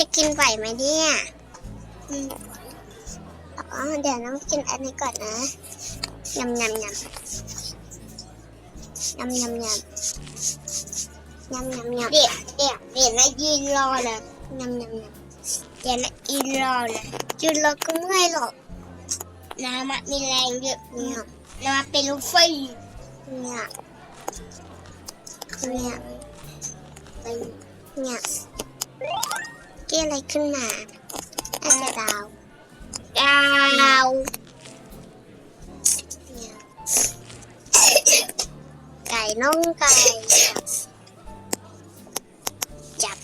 จะกินไหวไหมเนี่ยอืมอ๋อเดี๋ยวน้องกินอันนี้ก่อนนะยำยำยำยำยำยำยำยำยำเดี๋ยวเดี๋ยวเดี๋ยวนะยืนรอเลยยำยำยำเดี๋ยวนะยืนรอเลยำจุดเราก็เมื่อยหรอกน้ำอะมีแรงเยอะเนี่ยน้ำเป็นลูกไฟเนี่ยเนี่ยเนี่ย กี่อะไรขึ้นมาน่าจะดาวดาวเนี่ยไก่น้องไก่จับ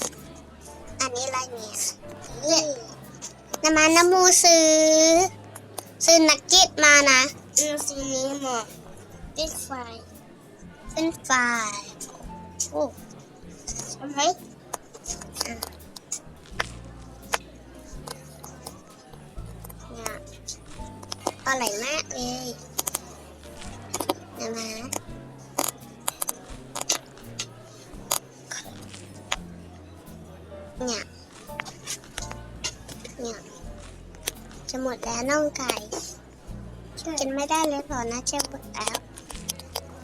อันนี้อะไรเนี่ยนี่น้ำมันน้ำมูซื้อ ซื้อนักเก็ตมานะอืมสีนี้หมดติดไฟเป็นไฟรายโอ้ใช่ไหม น่องไก่กินไม่ได้เลยพอนะจะหมดแล้ว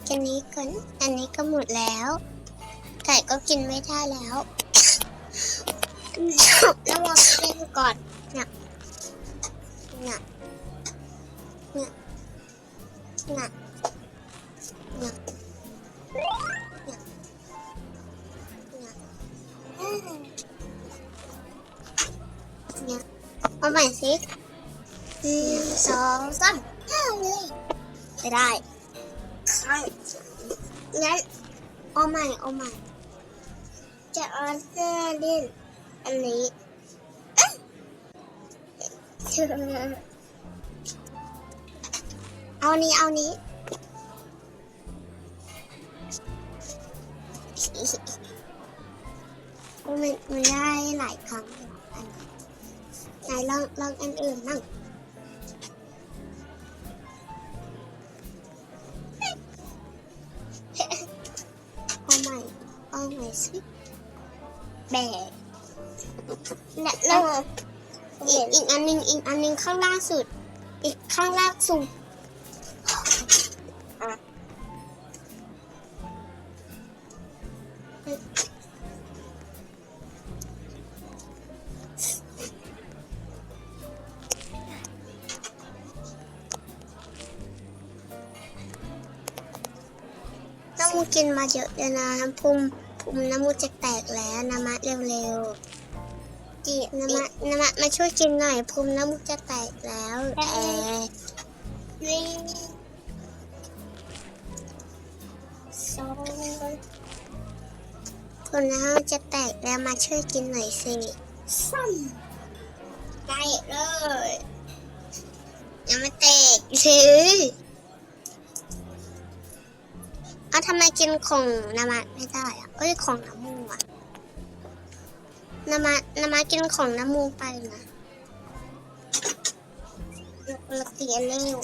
กินนี้ก่อนอันนี้ก็หมดแล้ว ไก่ก็กินไม่ได้แล้วแล้วมาเป็นก่อนเนี่ยเนี่ยเนี่ยเนี่ยเนี่ยเนี่ยเอาใหม่สิห นึ่งสองสามห้าเลยไม่ได้ข้งงั้นเอาใหม่เอาใหม่จะเอาเสื้อเล่นอันนี้เอานี้เอานี้มันมันได้หลายครั้งอยู่อันนี้ไหนลองลองอันอื่นมั่ง เอาใหม่สิแบกและแล้แล้ววอีกอีกอันหนึงอีกอันหนึงข้างล่างสุด อีกข้างล่างสุดต้องกินมาเยอะเลยนะภูมิภูมิ น้ำมูกจะแตกแล้วนะมะเร็วๆจีนะมะนะมะมาช่วยกินหน่อยภูมิน้ำมูกจะแตกแล้วแอวิ่งสองภูมิน้ำมูกจะแตกแล้วมาช่วยกินหน่อยสิสามได้เลยยังไม่แตกสิเอ ไมกินของนามะไม่ได้อะเอ้ยของน้ำมูกอะนามะนามะกินของน้ำมูกไปนะเราเสียเร็ว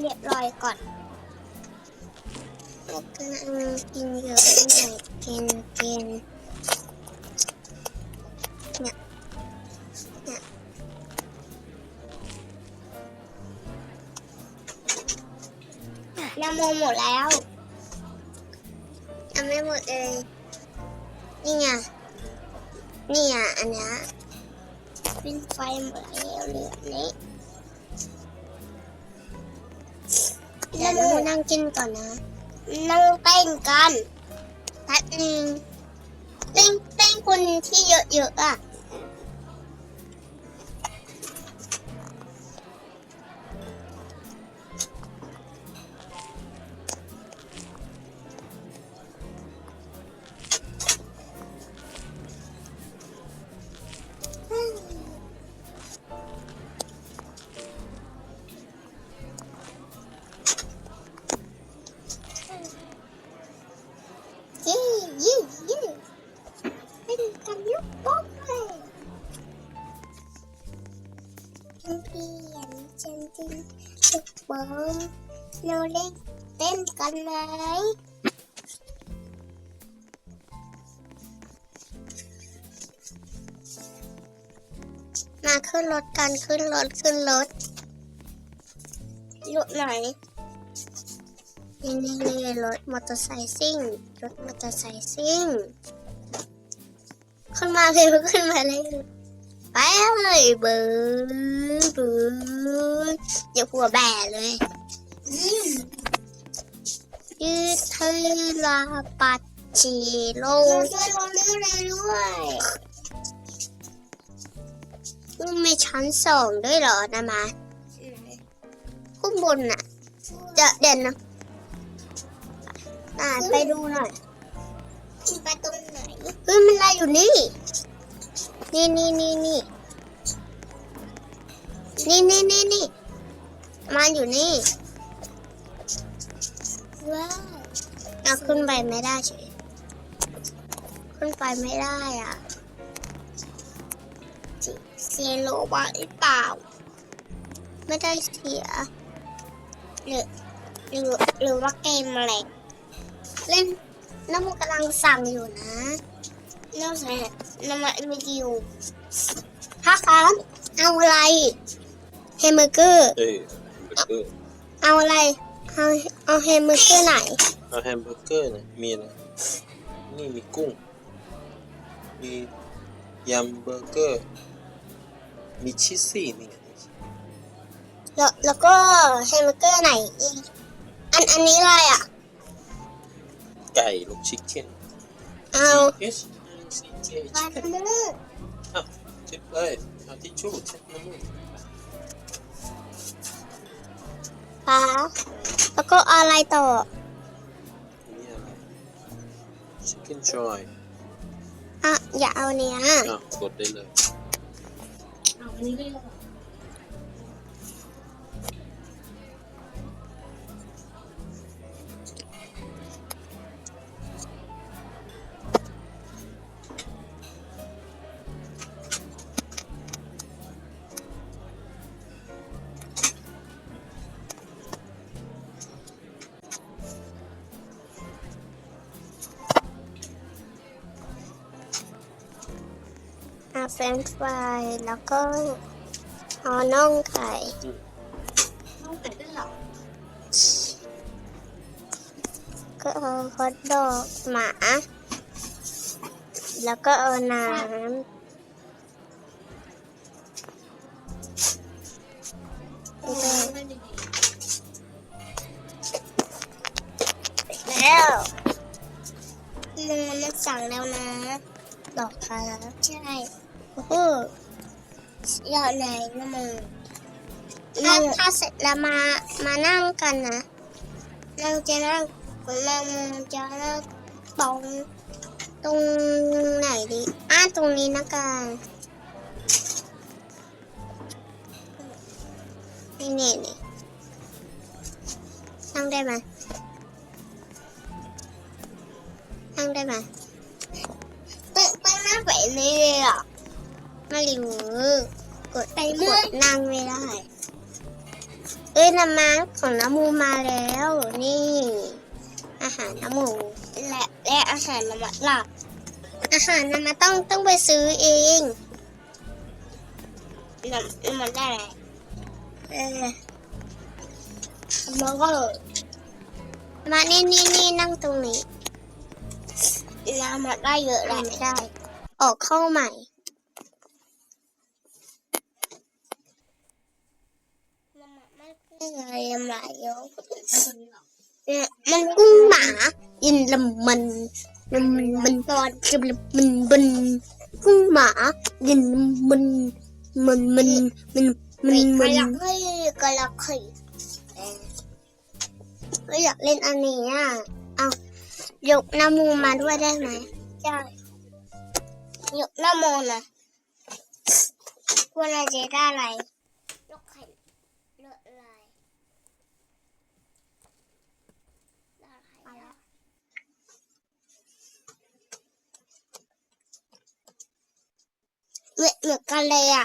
เรียบร้อยก่อนแล้วก็กินเยอะหน่อยกินกินเนี่ยเนี่ยน้ำโมหมดแล้วยังไม่หมดเลยนี่ไงนี่อะอันนี้เป็นไฟหมดแล้วเหลือนี้ เดี๋ยวเรานั่งกินก่อนนะ นั่งเต้นกันแป๊บนึงเต้นเต้นคนที่เยอะๆอะ เราเล่นเต้นกันไหมมาขึ้นรถกันขึ้นรถขึ้นรถรถไหนนี่นี่นี่รถมอเตอร์ไซค์ซิ่งรถมอเตอร์ไซค์ซิ่งขึ้นมาเลยขึ้นมาเลย ไปเลยเบิร์ดเบิร์ดอย่าหัวแบะเลยยืดเทลาปัดจีโลเราช่วยเราเรื่องอะไรด้วยมีชั้นสองด้วยเหรอนะมาข้างบนน่ะเดเด่นนะอ่าไปดูหน่อยไปตรงไหนเฮ้ยมันอะไรอยู่นี่ นี่นี่นี่นี่นี่นี่นี่นี่มันอยู่นี่ว้าวเอาขึ้นไปไม่ได้เฉยขึ้นไปไม่ได้อะเซียโลบาหรือเปล่า ไม่ได้เสียหรือหรือหรือว่าเกมอะไรเล่นน้ำมันกำลังสั่งอยู่นะนอกจาก น้ำมันวิดีโอพ่อครับเอาอะไรแฮมเบอร์เกอร์เอ้ยแฮมเบอร์เกอร์เอาอะไรเอาเอาแฮมเบอร์เกอร์ไหนเอาแฮมเบอร์เกอร์นะมีอะไรนี่มีกุ้ง มียำเบอร์เกอร์ มีชีสซี่นี่ไงแล้วแล้วก็แฮมเบอร์เกอร์ไหนอีกอันอันนี้อะไรอะ ไก่ลูกชิคเก้น เอา G S C K ปลา chicken ทะเอาเช็ดเลยเอาทิชชู่เช็ดมูกปลาแล้วก็อะไรต่อ นี่อะไร chicken joy อะ อย่าเอาเนี้ยอะกดได้เลย เอาอันนี้ได้เลย ฟรนช์ฟรายแล้วก็เอาน่องไก่ต้องไปด้วยหรอก็เอาฮอทดอกหมา แล้วก็เอาน้ำแล้วมึงมันสั่งแล้วนะ ดอกค่ะใช่ โอ้โหยอดไหนนะมึงถ้าถ้าเสร็จแล้วมา มานั่งกันนะเราจะนั่งเราจะนั่งตรง ตรงไหนดี อ่าตรงนี้นะกันนี่นี่นี่นั่งได้ไหมนั่งได้ไหมตึ้งตึ้งนั่งแบบนี้เลยอะ ไม่รู้ กดไปกเมื่อดนั่งไม่ได้ เอ้ยน้ำมันของน้ำมูมาแล้ว นี่ อาหารน้ำหมูและและอาหารน้ำมันหลักอาหารน้ำมันต้องต้องไปซื้อเองน้ำน้ำมันได้ไหมเออมันก็มานี่นี่นี่นั่งตรงนี้น้ำมันได้เยอะเลได้ยไม่ได้ ออกเข้าใหม่ อะไรน้ำลายเยอะมันกุ้งหมายินลำมันลำมันมันตอนจะลำมันบันกุ้งหมายินลำมันมันมันมันมันมัระนลักให้กระลักให้ก็อยากเล่นอันนี้อะเอายกน้ำมูมาด้วยได้ไหมใช่ยกน้ำมันะคุณอาจะได้อะไรยกไข่เลือดลายได้อะไรอะ เหมือนเหมือนกันเลยอะ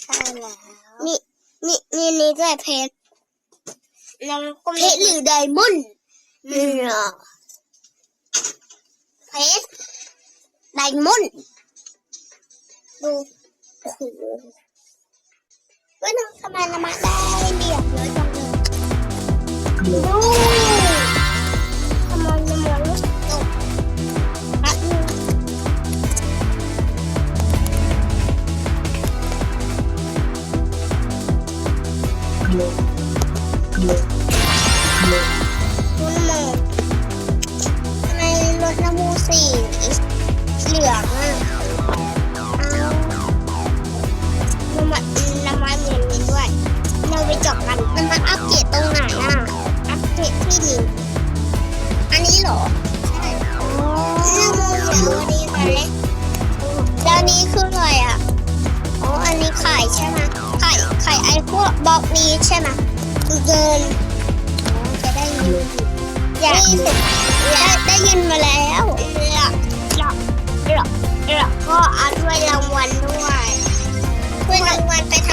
ใช่แล้วนี่นี่นี่นี่ด้วยเพชรแล้วก็เพมีชรหรือไดมอนด์เนี่ยเพชรไดมอนด์ดูโอ้โหว่าน้องทำไมละมาได้เหลี่ยมเยอะจังเลยดู เกรดที่ลิงก์อันนี้เหรอ ใช่อ๋อน้ำมูเหลืองดีไปเลยแล้วนี้คืออะไรอะ อ๋อ อันนี้ไข่ใช่ไหมไข่ ไข่ไอ้พวกบล็อกนี้ใช่ไหมเกินจะได้ยินอยากได้ได้ยินมาแล้วแล้วแล้วแล้วแล้วก็เอาด้วยรางวัลด้วยด้วยรางวัลไปท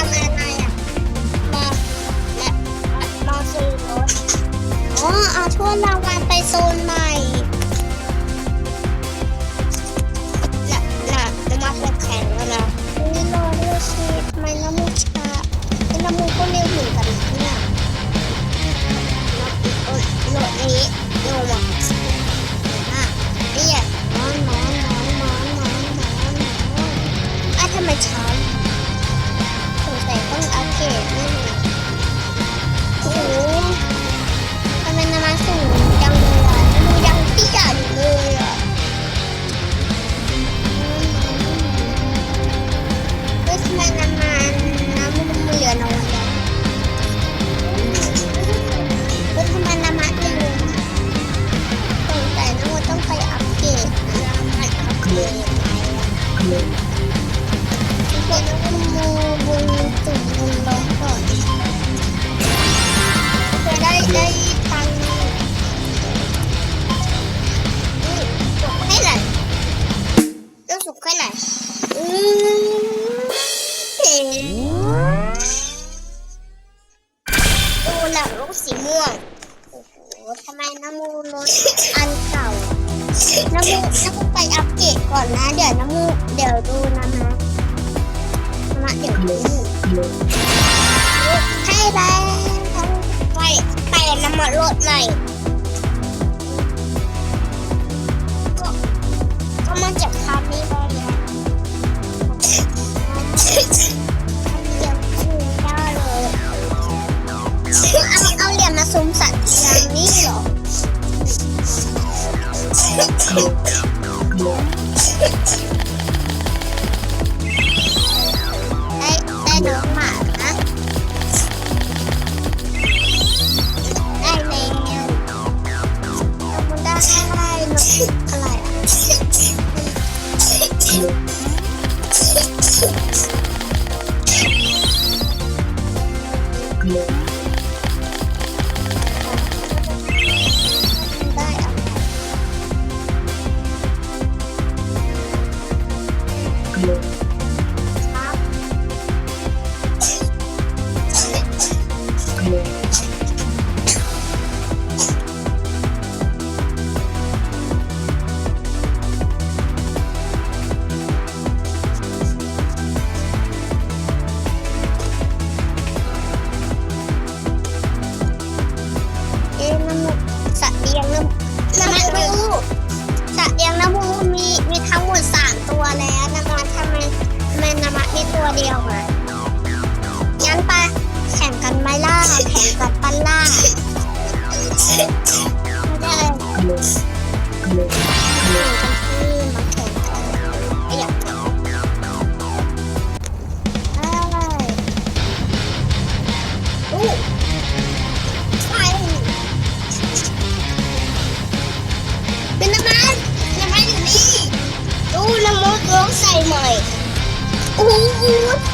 อ๋อเอาถ้วยรางวัลไปโซนใหม่น่ะน่ะน้ำมันจะแข็งแล้วนะนี่รอด้วยสิทำไม่น้ำมูกช้าไอ้น้ำมูกก็เร็วเหมือนกันนะเนี่ยโหลดนี้ลงมา แล้วทุกคนต้องมูบุญตุ่มบุญร้องก่อนจะได้ได้ตังค์อืมสุกให้หนต้องสุกให้หนอยอืมเห็นดูหนังลูกสีม่วงโอ้โหทำไมน้ำมูรถอันเก่าน้ำมูน้ำมูไป ก่อนนะเดี๋ยวน้ำมูเดี๋ยวดูนะมะมะเดี๋ยวดูให้แล้วไปไปน้ำมันรถใหม่ก็ก็มาจากคาร์นี้ได้แล้วยังคือได้เลยเอาเอาเหรียญมาซุมสัตว์อย่างนี้เหรอ ตัวเดียวมา งั้นไปแข่งกันไหมล่ะ แข่งกันปันล่าไม่ได้ น้